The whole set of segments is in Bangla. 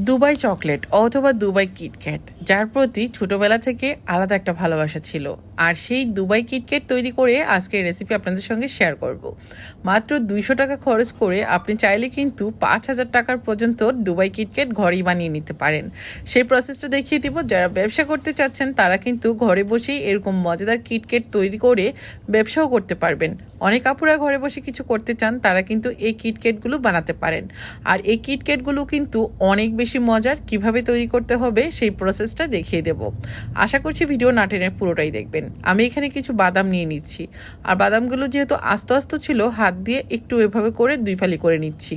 দুবাই চকলেট অথবা দুবাই কিটক্যাট যার প্রতি ছোটবেলা থেকে আলাদা একটা ভালোবাসা ছিল। আর সেই দুবাই কিটকেট তৈরি করে আজকের রেসিপি আপনাদের সঙ্গে শেয়ার করব। মাত্র দুইশো টাকা খরচ করে আপনি চাইলে কিন্তু পাঁচ হাজার টাকার পর্যন্ত দুবাই কিটকেট ঘরেই বানিয়ে নিতে পারেন। সেই প্রসেসটা দেখিয়ে দিব। যারা ব্যবসা করতে চাচ্ছেন, তারা কিন্তু ঘরে বসেই এরকম মজাদার কিটকেট তৈরি করে ব্যবসাও করতে পারবেন। অনেক আপুরা ঘরে বসে কিছু করতে চান, তারা কিন্তু এই কিটকেটগুলো বানাতে পারেন। আর এই কিটকেটগুলো কিন্তু অনেক বেশি মজার। কীভাবে তৈরি করতে হবে, সেই প্রসেসটা দেখিয়ে দেব। আশা করছি ভিডিও নাটেনের পুরোটাই দেখবেন। আমি এখানে কিছু বাদাম নিয়ে নিচ্ছি। আর বাদামগুলো যেহেতু আস্ত আস্ত ছিল, হাত দিয়ে একটু এভাবে করে দুই ফালি করে নিচ্ছি।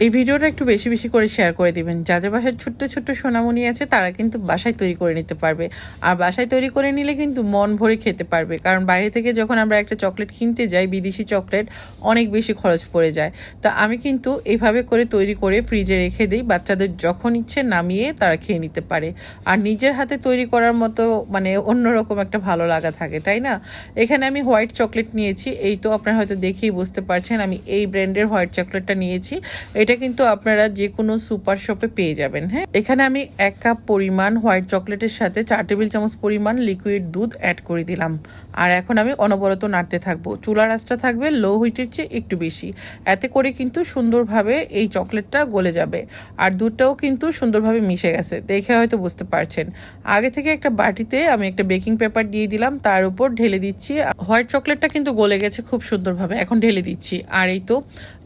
এই ভিডিওটা একটু বেশি বেশি করে শেয়ার করে দিবেন। যাদের বাসায় ছোট্ট ছোট্ট সোনামণি আছে, তারা কিন্তু বাসায় তৈরি করে নিতে পারবে। আর বাসায় তৈরি করে নিলে কিন্তু মন ভরে খেতে পারবে। কারণ বাইরে থেকে যখন আমরা একটা চকলেট কিনতে যাই, বিদেশি চকলেট, অনেক বেশি খরচ পড়ে যায়। তা আমি কিন্তু এইভাবে করে তৈরি করে ফ্রিজে রেখে দিই। বাচ্চাদের যখন ইচ্ছে নামিয়ে তারা খেয়ে নিতে পারে। আর নিজের হাতে তৈরি করার মতো মানে অন্যরকম একটা ভালো লাগা থাকে, তাই না? এখানে আমি হোয়াইট চকলেট নিয়েছি। এই তো আপনারা হয়তো দেখেই বুঝতে পারছেন, আমি এই ব্র্যান্ডের হোয়াইট চকলেটটা নিয়েছি। এটা কিন্তু আপনারা যে কোনো সুপার শপে পেয়ে যাবেন হ্যাঁ? এখানে আমি এক কাপ পরিমাণ হোয়াইট চকলেটের সাথে চার টেবিল চামচ পরিমাণ লিকুইড দুধ অ্যাড করে দিলাম। আর এখন আমি অনবরত নাড়তে থাকব। চুলা রাসটা থাকবে লো হিটের চেয়ে একটু বেশি। এতে করে কিন্তু সুন্দরভাবে এই চকলেটটা গলে যাবে। আর দুধটাও কিন্তু সুন্দরভাবে মিশে গেছে। দেখে হয়তো বুঝতে পারছেন। আগে থেকে একটা বাটিতে আমি একটা বেকিং পেপার দিয়ে দিলাম। তার উপর ঢেলে দিচ্ছি। হোয়াইট চকলেটটা কিন্তু গলে গেছে খুব সুন্দরভাবে। এখন ঢেলে দিচ্ছি। আর এই তো,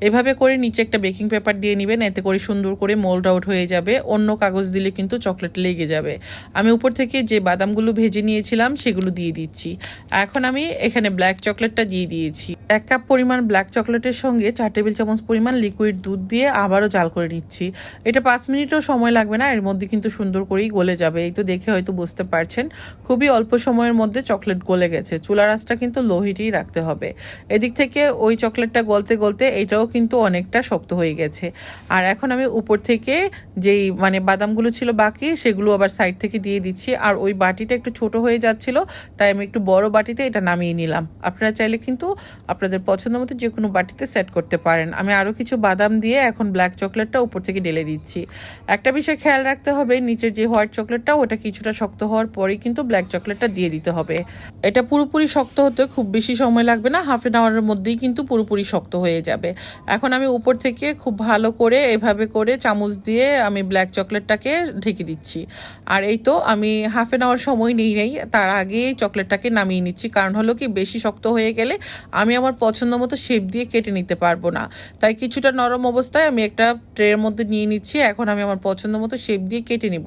এভাবে করে নিচে একটা বেকিং পেপার দিয়ে নেবেন, এতে করে সুন্দর করে মোল্ড আউট হয়ে যাবে। অন্য কাগজ দিলে কিন্তু চকলেট লেগে যাবে। আমি উপর থেকে যে বাদামগুলো ভেজে নিয়েছিলাম, সেগুলো দিয়ে দিচ্ছি। এখন আমি এখানে ব্ল্যাক চকলেটটা দিয়ে দিয়েছি। এক কাপ পরিমাণ ব্ল্যাক চকলেটের সঙ্গে চার টেবিল চামচ পরিমাণ লিকুইড দুধ দিয়ে আবারও জাল করে নিচ্ছি। এটা পাঁচ মিনিটও সময় লাগবে না, এর মধ্যে কিন্তু সুন্দর করেই গলে যাবে। এই তো দেখে হয়তো বুঝতে পারছেন, খুবই অল্প সময়ের মধ্যে চকলেট গলে গেছে। চুলা রাসটা কিন্তু লো হিটেই রাখতে হবে। এদিক থেকে ওই চকলেটটা গলতে গলতে এটাও কিন্তু অনেকটা শক্ত হয়ে গেছে। আর এখন আমি উপর থেকে যেই মানে বাদামগুলো ছিল বাকি, সেগুলো আবার সাইড থেকে দিয়ে দিচ্ছি। আর ওই বাটিটা একটু ছোট হয়ে যাচ্ছিল, তাই আমি একটু বড় বাটিতে এটা নামিয়ে নিলাম। আপনারা চাইলে কিন্তু আপনাদের পছন্দ মতো যে কোনো বাটিতে সেট করতে পারেন। আমি আরও কিছু বাদাম দিয়ে এখন ব্ল্যাক চকলেটটা উপর থেকে ঢেলে দিচ্ছি। একটা বিষয় খেয়াল রাখতে হবে, নিচের যে হোয়াইট চকলেটটা ওটা কিছুটা শক্ত হওয়ার পরেই কিন্তু ব্ল্যাক চকলেটটা দিয়ে দিতে হবে। এটা পুরোপুরি শক্ত হতে খুব বেশি সময় লাগবে না হাফ এন আওয়ারের মধ্যেই কিন্তু পুরোপুরি শক্ত হয়ে যাবে। এখন আমি উপর থেকে খুব ভালো করে এভাবে করে চামচ দিয়ে আমি ব্ল্যাক চকলেটটাকে ঢেকে দিচ্ছি। আর এই তো আমি হাফ এন আওয়ার সময় নেই নেই, তার আগে চকলেটটাকে নামিয়ে নিচ্ছি। কারণ হলো কি, বেশি শক্ত হয়ে গেলে আমি আমার পছন্দ মতো শেপ দিয়ে কেটে নিতে পারব না। তাই কিছুটা নরম অবস্থায় আমি একটা ট্রের মধ্যে নিয়ে নিচ্ছি। এখন আমি আমার পছন্দ মতো শেপ দিয়ে কেটে নিব।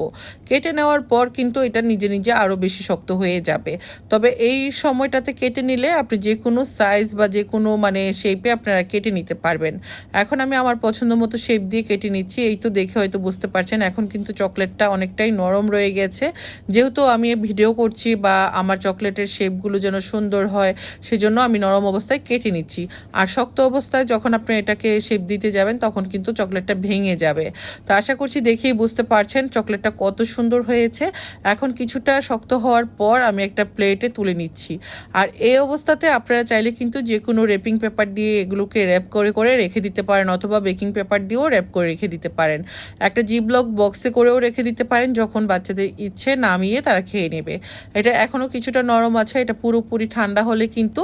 কেটে নেওয়ার পর কিন্তু এটা নিজে নিজে আরও বেশি শক্ত হয়ে যাবে। তবে এই সময়টাতে কেটে নিলে আপনি যে কোনো সাইজ বা যে কোনো মানে শেপে আপনারা কেটে নিতে পারবেন। এখন আমি আমার পছন্দ মতো শেপ দিয়ে কেটে নিচ্ছি। এই তো দেখে হয়তো বুঝতে পারছেন, এখন কিন্তু চকলেটটা অনেকটাই নরম রয়ে গেছে। যেহেতু আমি ভিডিও করছি বা আমার চকলেটের শেপগুলো যেন সুন্দর হয়, সেজন্য আমি নরম অবস্থায় কেটে নিচ্ছি। আর শক্ত অবস্থায় যখন আপনি এটাকে শেপ দিতে যাবেন, তখন কিন্তু চকলেটটা ভেঙে যাবে। তো আশা করছি দেখেই বুঝতে পারছেন চকলেটটা কত সুন্দর হয়েছে। এখন কিছুটা শক্ত হওয়ার পর আমি একটা প্লেটে তুলে নিচ্ছি। আর এই অবস্থাতে আপনারা চাইলে কিন্তু যে কোনো রেপিং পেপার দিয়ে এগুলোকে র্যাপ করে করে রেখে দিতে পারেন অথবা বেকিং পেপার দিয়েও র্যাপ করে রেখে দিতে পারেন। একটা জি ব্লক বক্সে করেও রেখে দিতে পারেন যখন বাচ্চাদের ইচ্ছে নামিয়ে তারা খেয়ে নেবে। এটা এখনও কিছুটা নরম আছে, এটা পুরোপুরি ঠান্ডা হলে কিন্তু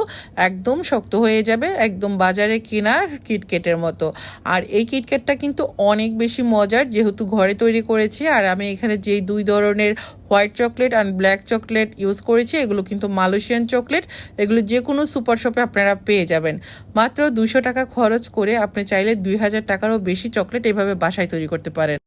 একদম শক্ত হয়ে যাবে, একদম বাজারে কেনার কিটকেটের মতো। আর এই কিটকেটটা কিন্তু অনেক বেশি মজার, যেহেতু ঘরে তৈরি করেছি, আর আমি এখানে যেই দুই ধরনের white chocolate and black chocolate use করেছি, এগুলো কিন্তু মালয়েশিয়ান চকলেট, এগুলো যে কোনো সুপার শপে আপনারা পেয়ে যাবেন। মাত্র দুশো টাকা খরচ করে আপনি চাইলে দুই হাজার টাকারও বেশি চকলেট এভাবে বাসায় তৈরি করতে পারেন।